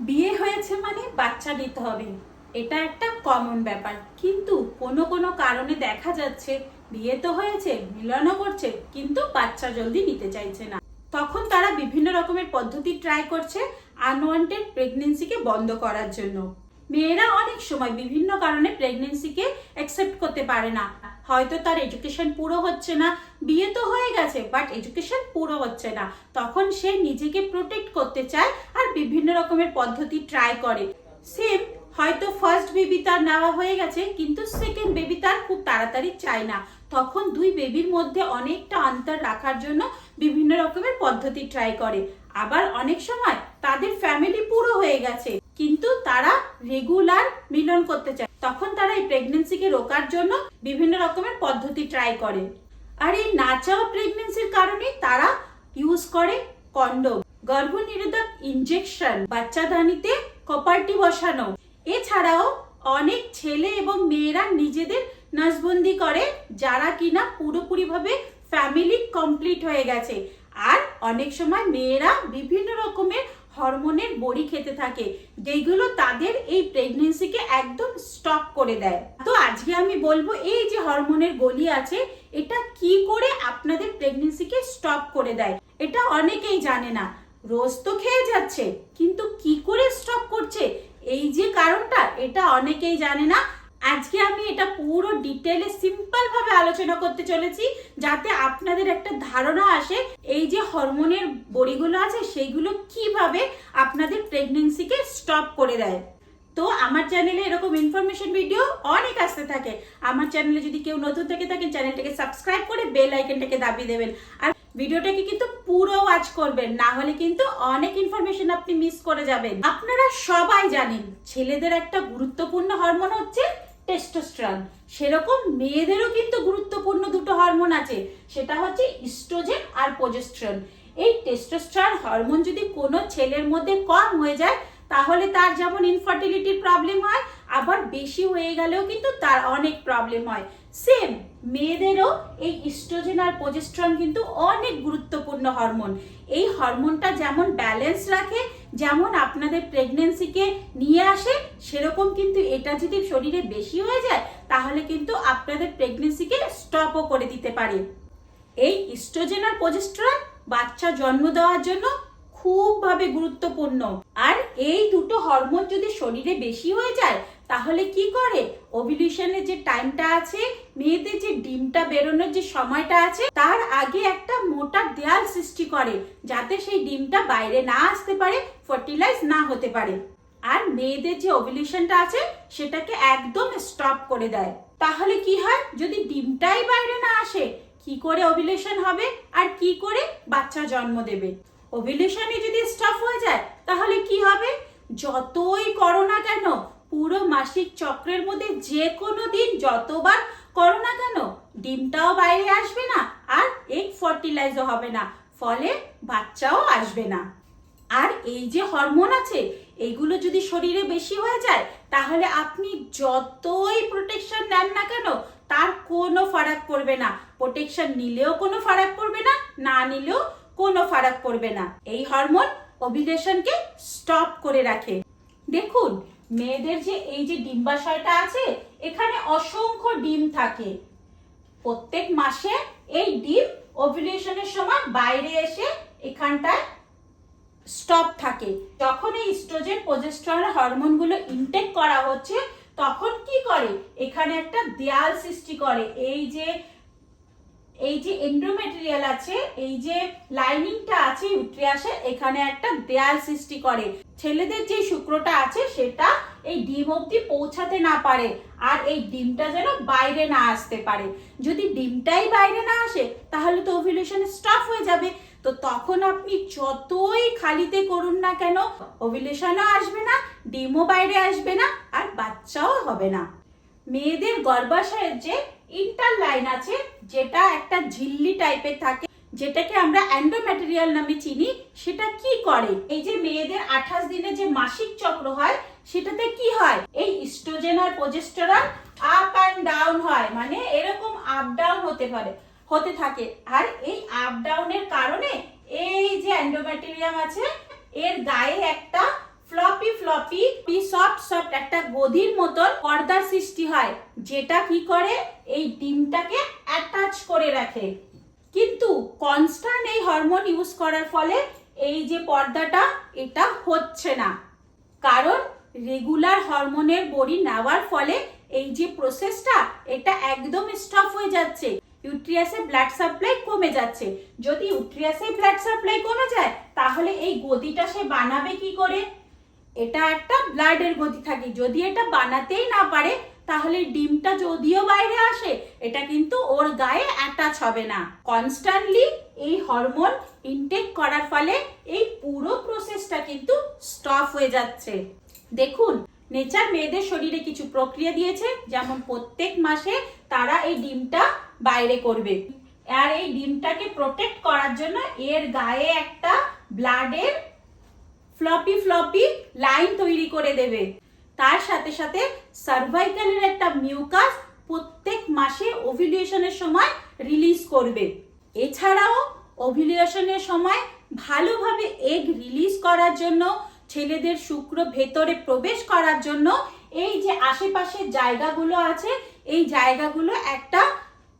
বিয়ে হয়েছে মানে বাচ্চা নিতে হবে। এটা একটা কমন ব্যাপার। কিন্তু কোনো কোনো কারণে দেখা যাচ্ছে, বিয়ে তো হয়েছে, মিলনও করছে, কিন্তু বাচ্চা জলদি নিতে চাইছে না। তখন তারা বিভিন্ন রকমের পদ্ধতি ট্রাই করছে আনওয়ান্টেড প্রেগনেন্সিকে বন্ধ করার জন্য। মেয়েরা অনেক সময় বিভিন্ন কারণে প্রেগনেন্সিকে অ্যাকসেপ্ট করতে পারে না। হয়তো তার এডুকেশন পুরো হচ্ছে না, বিয়ে তো হয়ে গেছে বাট এডুকেশন পুরো হচ্ছে না। তখন সে নিজেকে প্রোটেক্ট করতে চায় আর বিভিন্ন রকমের পদ্ধতি ট্রাই করে। সেম হয়তো ফার্স্ট বেবি তার নেওয়া হয়ে গেছে, কিন্তু সেকেন্ড বেবি তার খুব তাড়াতাড়ি চায় না। তখন দুই বেবির মধ্যে অনেকটা অন্তর রাখার জন্য বিভিন্ন রকমের পদ্ধতি ট্রাই করে। আবার অনেক সময় তাদের ফ্যামিলি পুরো হয়ে গেছে কিন্তু তারা রেগুলার মিলন করতে চায়। তখন তারা এই প্রেগনেন্সিকে রোকার জন্য বিভিন্ন রকমের পদ্ধতি ট্রাই করে। আর এই না চাওয়া প্রেগনেন্সির কারণে তারা ইউজ করে কন্ডোম গর্ভনিরোধক ইনজেকশন বাচ্চাদানিতে কপারটি বসানো। এছাড়াও অনেক ছেলে এবং মেয়েরা নিজেদের নসবন্দি করে, যারা কিনা পুরোপুরিভাবে ফ্যামিলি কমপ্লিট হয়ে গেছে। আর অনেক সময় মেয়েরা বিভিন্ন রকমের হরমোনের বড়ি খেতে থাকে যেগুলো তাদের এই প্রেগনেন্সিকে একদম স্টপ করে দেয়। তো আজকে আমি বলব, এই যে হরমোনের গলি আছে, এটা কি করে আপনাদের প্রেগনেন্সিকে স্টপ করে দেয়? এটা অনেকেই জানে না। রোজ তো খেয়ে যাচ্ছে, কিন্তু কি করে স্টপ করছে? এই যে কারণটা, এটা অনেকেই জানে না। আজকে আমি এটা পুরো ডিটেলে সিম্পল ভাবে আলোচনা করতে চলেছি, যাতে আপনাদের একটা ধারণা আসে এই যে হরমোনের বড়িগুলো আছে সেইগুলো কীভাবে আপনাদের প্রেগনেন্সিকে স্টপ করে দেয়। তো আমার চ্যানেলে এরকম ইনফরমেশন ভিডিও অনেক আসতে থাকে। আমার চ্যানেলে যদি কেউ নতুন থেকে থাকেন চ্যানেলটাকে সাবস্ক্রাইব করে বেল আইকনটাকে দাবিয়ে দেবেন। আর ভিডিওটাকে কিন্তু পুরো ওয়াচ করবেন, না হলে কিন্তু অনেক ইনফরমেশন আপনি মিস করে যাবেন। আপনারা সবাই জানেন, ছেলেদের একটা গুরুত্বপূর্ণ হরমোন হচ্ছে টেস্টোস্টেরন সেরকম মেয়েদেরও কিন্তু গুরুত্বপূর্ণ দুটো হরমোন আছে। সেটা হচ্ছে ইস্ট্রোজেন আর প্রোজেস্টেরন এই টেস্টোস্টেরন হরমোন যদি কোনো ছেলের মধ্যে কম হয়ে যায়, তাহলে তার যেমন ইনফার্টিলিটির প্রবলেম হয়, আবার বেশি হয়ে গেলেও কিন্তু তার অনেক প্রবলেম হয়। সেম মেয়েদেরও এই ইস্ট্রোজেন আর প্রোজেস্ট্রন কিন্তু অনেক গুরুত্বপূর্ণ হরমোন এই হরমোনটা যেমন ব্যালেন্স রাখে, যেমন আপনাদের প্রেগনেন্সিকে নিয়ে আসে সেরকম কিন্তু এটা যদি শরীরে বেশি হয়ে যায়, তাহলে কিন্তু আপনাদের প্রেগনেন্সিকে স্টপও করে দিতে পারে। এই ইস্ট্রোজেন আর প্রোজেস্ট্রন বাচ্চা জন্ম দেওয়ার জন্য খুবভাবে গুরুত্বপূর্ণ। আর এই দুটো হরমোন যদি শরীরে বেশি হয়ে যায়, তাহলে কি করে? ওভিলিউশনের যে টাইমটা আছে, মেয়েদের যে ডিমটা বেরোনোর যে সময়টা আছে, তার আগে একটা মোটা দেয়াল সৃষ্টি করে, যাতে সেই ডিমটা বাইরে না আসতে পারে ফার্টিলাইজ না হতে পারে। আর মেয়েদের যে ওভিলিউশনটা আছে, সেটাকে একদম স্টপ করে দেয়। তাহলে কি হয়? যদি ডিমটাই বাইরে না আসে, কি করে ওভিলেশন হবে? আর কি করে বাচ্চা জন্ম দেবে? ওভিলেশনে যদি স্টপ হয়ে যায়, তাহলে কি হবে? যতই করো না কেন, পুরো মাসিক চক্রের মধ্যে যে কোনো দিন যতবার করো না কেন, ডিমটাও বাইরে আসবে না, আর এগ ফার্টিলাইজও হবে না। ফলে বাচ্চাও আসবে না। আর এই যে হরমোন আছে, এইগুলো যদি শরীরে বেশি হয়ে যায়, তাহলে আপনি যতই প্রোটেকশন নেন না কেন, তার কোনো ফারাক পড়বে না। প্রোটেকশন নিলেও কোনো ফারাক পড়বে না না নিলেও কোনো ফারাক পড়বে না। এই হরমোন ওভিলেশনকে স্টপ করে রাখে। দেখুন, মেয়েদের যে এই যে ডিম্বাশয়টা আছে, এখানে অসংখ্য ডিম থাকে। প্রত্যেক মাসে এই ডিম ওভিলেশনের সময় বাইরে এসে এখানটায় স্টপ থাকে। যখন এই ইস্ট্রোজেন প্রোজেস্টেরন হরমোনগুলো ইনটেক করা হচ্ছে, তখন কি করে? এখানে একটা দেয়াল সৃষ্টি করে। এই যে এই যে এন্ডোমেটেরিয়াল আছে, এই যে লাইনিংটা আছে ইউট্রিয়াসের এখানে একটা দেয়াল সৃষ্টি করে। ছেলেদের যে শুক্রটা আছে, সেটা এই ডিম অবধি পৌঁছাতে না পারে। আর এই ডিমটা যেন বাইরে না আসতে পারে। যদি ডিমটাই বাইরে না আসে, তাহলে তো ওভিলেশন স্টপ হয়ে যাবে। তো তখন আপনি যতই খালিতে করুন না কেন ওভিলেশনও আসবে না ডিমও বাইরে আসবে না, আর বাচ্চাও হবে না। মেয়েদের গর্ভাশয়ের যে ইন্টার লাইন আছে, যেটা একটা ঝিল্লি টাইপের থাকে, যেটাকে আমরা অ্যান্ডোম্যাটেরিয়াল নামে চিনি, সেটা কি করে? এই যে মেয়েদের আঠাশ দিনে যে মাসিক চক্র হয়, সেটাতে কি হয়? এই ইস্ট্রোজেন আর প্রোজেস্টেরন আপ অ্যান্ড ডাউন হয় মানে এরকম আপ ডাউন হতে পারে। হতে থাকে। আর এই আপ ডাউনের কারণে এই যে অ্যান্ডোম্যাটেরিয়াম আছে, এর গায়ে একটা ফ্লপি ফ্লপি সফট সফট একটা গদির মতন পর্দার সৃষ্টি হয়, যেটা কি করে? এই ডিমটাকে অ্যাটাচ করে রাখে। কিন্তু কনস্ট্যান্ট এই হরমোন ইউজ করার ফলে এই যে পর্দাটা, এটা হচ্ছে না। কারণ রেগুলার হরমোনের বড়ি নেওয়ার ফলে এই যে প্রসেসটা এটা একদম স্টপ হয়ে যাচ্ছে। ইউট্রিয়াসে ব্লাড সাপ্লাই কমে যাচ্ছে। যদি ইউট্রিয়াসে ব্লাড সাপ্লাই কমে যায়, তাহলে এই গদিটা সে বানাবে কি করে? এটা একটা ব্লাডের গতি থাকে। যদি এটা বানাতেই না পারে, তাহলে ডিমটা যদিও বাইরে আসে, এটা কিন্তু ওর গায়ে অ্যাটাচ হবে না। কনস্ট্যান্টলি এই হরমোন ইনটেক করার ফলে এই পুরো প্রসেসটা কিন্তু স্টপ হয়ে যাচ্ছে। দেখুন নেচার মেয়েদের শরীরে কিছু প্রক্রিয়া দিয়েছে, যেমন প্রত্যেক মাসে তারা এই ডিমটা বাইরে করবে। আর এই ডিমটাকে প্রোটেক্ট করার জন্য এর গায়ে একটা ব্লাডের ফ্লপি ফ্লপি লাইন তৈরি করে দেবে। তার সাথে সাথে সার্ভাইকালের একটা মিউকাস প্রত্যেক মাসে ওভিলিউশনের সময় রিলিজ করবে। এছাড়াও ওভিলিউশনের সময় ভালোভাবে এগ রিলিজ করার জন্য ছেলেদের শুক্র ভেতরে প্রবেশ করার জন্য এই যে আশেপাশের জায়গাগুলো আছে, এই জায়গাগুলো একটা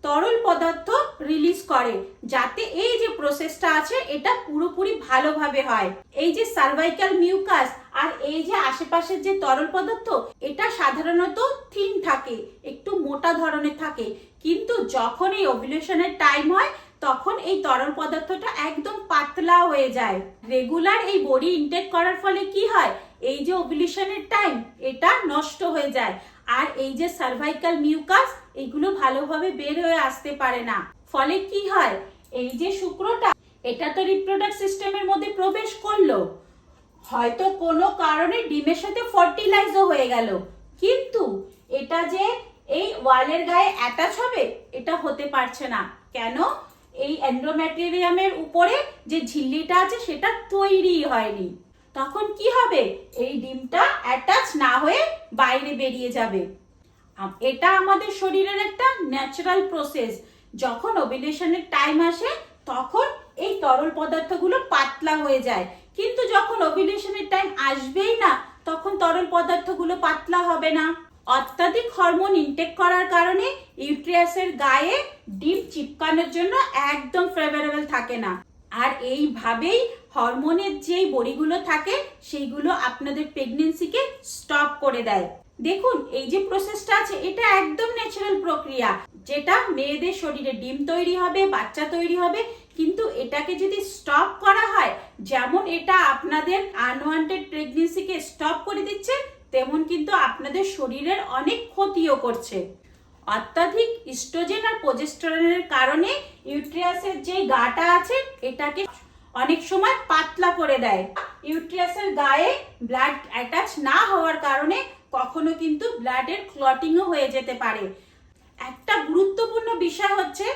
তরল পদার্থ রিলিজ করে, যাতে এই যে প্রসেসটা আছে, এটা পুরোপুরি ভালোভাবে হয়। এই যে সার্ভাইকাল মিউকাস আর এই যে আশেপাশের যে তরল পদার্থ, এটা সাধারণত থিন থাকে, একটু মোটা ধরনের থাকে। কিন্তু যখন এই ওভুলেশনের টাইম হয় তখন এই তরল পদার্থটা একদম পাতলা হয়ে যায়। রেগুলার এই বডি ইনটেক করার ফলে কি হয়? এই যে ওভুলেশনের টাইম এটা নষ্ট হয়ে যায়। আর এই যে সার্ভাইকাল মিউকাস এগুলো ভালোভাবে বের হয়ে আসতে পারে না। ফলে কি হয়? এই যে শুক্রটা, এটা তো রিপ্রোডাক্ট সিস্টেমের মধ্যে প্রবেশ করল। হয়তো কোনো কারণে ডিমের সাথে ফার্টিলাইজও হয়ে গেল। কিন্তু এটা যে এই ওয়ালের গায়ে অ্যাটাচ হবে, এটা হতে পারছে না। কেন? এই অ্যান্ড্রোম্যাটেরিয়ামের উপরে যে ঝিল্লিটা আছে, সেটা তৈরি হয়নি। তখন কি হবে? এই ডিমটা অ্যাটাচ না হয়ে বাইরে বেরিয়ে যাবে। এটা আমাদের শরীরের একটা ন্যাচারাল প্রসেস যখন ওভিলেশনের টাইম আসে, তখন এই তরল পদার্থগুলো পাতলা হয়ে যায়। কিন্তু যখন ওভিলেশনের টাইম আসবেই না, তখন তরল পদার্থগুলো পাতলা হবে না। অত্যাধিক হরমোন ইনটেক করার কারণে ইউট্রিয়াসের গায়ে ডিম চিপকানোর জন্য একদম ফেভারেবল থাকে না। আর এইভাবেই হরমোনের যেই বড়িগুলো থাকে, সেইগুলো আপনাদের প্রেগনেন্সিকে স্টপ করে দেয়। দেখুন, এই যে প্রসেসটা আছে, এটা একদম ন্যাচারাল প্রক্রিয়া। যেটা মেয়েদের শরীরে ডিম তৈরি হবে, বাচ্চা তৈরি হবে, কিন্তু এটাকে যদি স্টপ করা হয়, যেমন এটা আপনাদের আনওয়ান্টেড প্রেগনেন্সিকে স্টপ করে দিচ্ছে তেমন কিন্তু আপনাদের শরীরের অনেক ক্ষতিও করছে। অত্যাধিক ইস্ট্রোজেন আর প্রোজেস্টেরনের কারণে ইউট্রিয়াসের যে গাটা আছে, এটাকে অনেক সময় পাতলা করে দেয়। ইউট্রিয়াসের গায়ে ব্লাড অ্যাটাচ না হওয়ার কারণে কখনো কিন্তু ব্লাডের ক্লটিংও হয়ে যেতে পারে। একটা গুরুত্বপূর্ণ বিষয় হচ্ছে,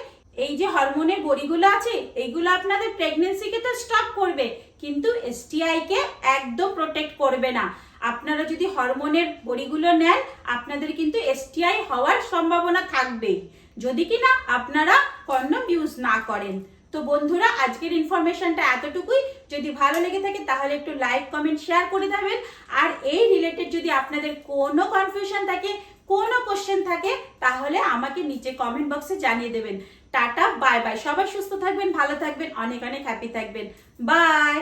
এই যে হরমোনের বড়িগুলো আছে এইগুলো আপনাদের প্রেগনেন্সিকে তো স্টপ করবে, কিন্তু এসটিআই কে একদম প্রোটেক্ট করবে না। আপনারা যদি হরমোনের বড়িগুলো নেন, আপনাদের কিন্তু এসটিআই হওয়ার সম্ভাবনা থাকবে যদি কিনা আপনারা কন্ডম ইউজ না করেন। তো বন্ধুরা, আজকের ইনফরমেশনটা এতটুকুই। যদি ভালো লেগে থাকে, তাহলে একটু লাইক কমেন্ট শেয়ার করে দেবেন। আর এই রিলেটেড যদি আপনাদের কোনো কনফিউশন থাকে, কোনো কোশ্চেন থাকে, তাহলে আমাকে নিচে কমেন্ট বক্সে জানিয়ে দেবেন। টাটা বাই বাই সবাই সুস্থ থাকবেন, ভালো থাকবেন, অনেক অনেক হ্যাপি থাকবেন। বাই